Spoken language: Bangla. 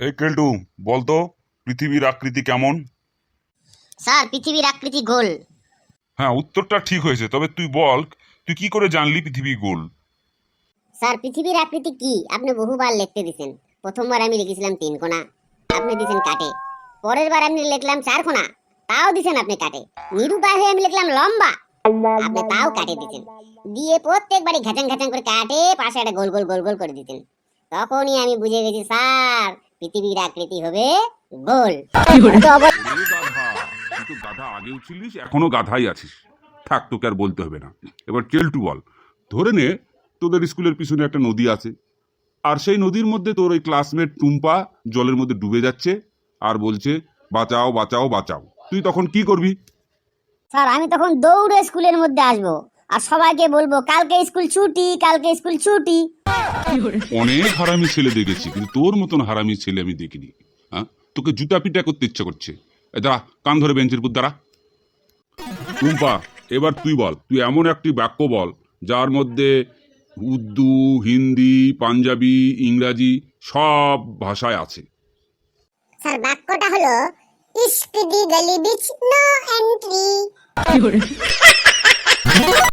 এই কেলটু বলতো পৃথিবীর আকৃতি কেমন? স্যার পৃথিবীর আকৃতি গোল। হ্যাঁ উত্তরটা ঠিক হয়েছে তবে তুই বল তুই কি করে জানলি পৃথিবী গোল? স্যার পৃথিবীর আকৃতি কি? আপনি বহুবার লিখতে দিছেন। প্রথমবার আমি লিখেছিলাম তিন কোণা। আপনি দিছেন কাটে। পরের বার আমি লিখলাম চার কোণা। তাও দিছেন আপনি কাটে। নিরুপায় হয়ে আমি লিখলাম লম্বা। আপনি তাও কাটে দিতেন দিয়ে প্রত্যেকবারই ঘাচাং ঘাচাং করে কাটে পাশে একটা গোল গোল গোল গোল করে দিতেন। তখনই আমি বুঝে গেছি স্যার পৃথিবীর আকৃতি হবে গোল। তো গাধা তুই গাধা আগেও ছিলিস এখনও গাধাই আছিস। থাক তোকে আর বলতে হবে না। এবার কেলটু বল। ধরে নে তোদের স্কুলের পিছনে একটা নদী আছে। আর সেই নদীর মধ্যে তোর ওই ক্লাসমেট টুম্পা জলের মধ্যে ডুবে যাচ্ছে আর বলছে বাঁচাও বাঁচাও বাঁচাও। তুই তখন কি করবি? স্যার আমি তখন দৌড়ে স্কুলের মধ্যে আসব। আর সবাইকে বলব কালকে স্কুল ছুটি কালকে স্কুল ছুটি। অনেক হারামি ছেলে দেখেছি কিন্তু তোর মতন হারামি ছেলে আমি দেখিনি। হ্যাঁ তোকে জুতা পিটা করতে ইচ্ছে করছে। দাঁড়া কান ধরে বেঞ্চের পুত দাঁড়া। টুম্পা এবার তুই বল তুই এমন একটি বাক্য বল যার মধ্যে উর্দু হিন্দি পাঞ্জাবি ইংরাজি সব ভাষায় আছে। স্যার বাক্যটা হলো ইস্ক দি গলি বিচ নো এন্ট্রি